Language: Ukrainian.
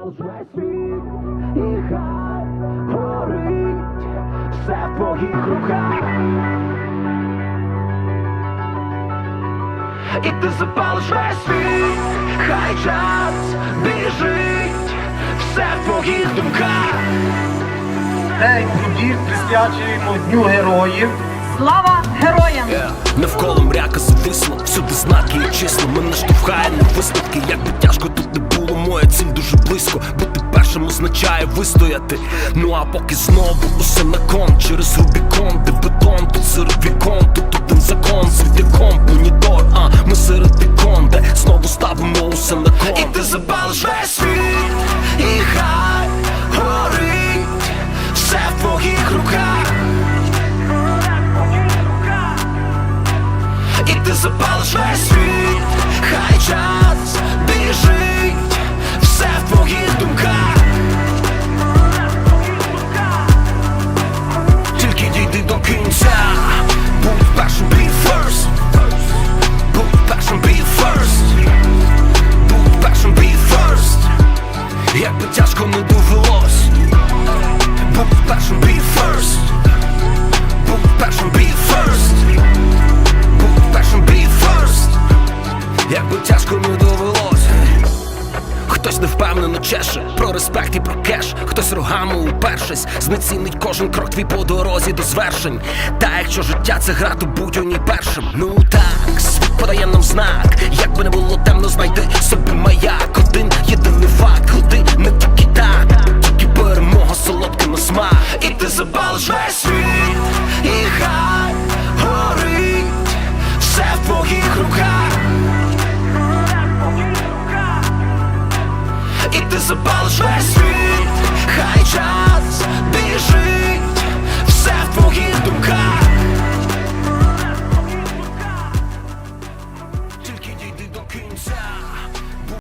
світ і хай горить все в твоїх руках. І ти запалиш весь світ, хай час біжить, все в твоїх думках. День трудів присвячуємо Дню Героїв. Слава героям! Навколо мряка зависло, всюди знаки і число Мене штовхає на висновки, як би моя ціль дуже близько. Бути першим означає вистояти. Ну а поки знову усе на кон через Рубікон, де бетон, тут серед вікон, тут один закон, світяком, понітор, а ми серед вікон, де знову ставимо усе на кон. І ти запалиш весь світ, і хай горить все в твоїх руках. І ти запалиш весь світ, хай час Як би тяжко не довелось Будь першим be first Будь першим be first Будь першим be first Як би тяжко не довелось Хтось невпевнено чеше про респект і про кеш, хтось рогами упершись, знецінить кожен крок твій по дорозі до звершень. Та якщо життя це гра, то будь у ній першим. Ну так, світ подає нам знак. Ти запалиш весь світ, і хай горить все в твоїх руках. І ти запалиш весь світ, хай час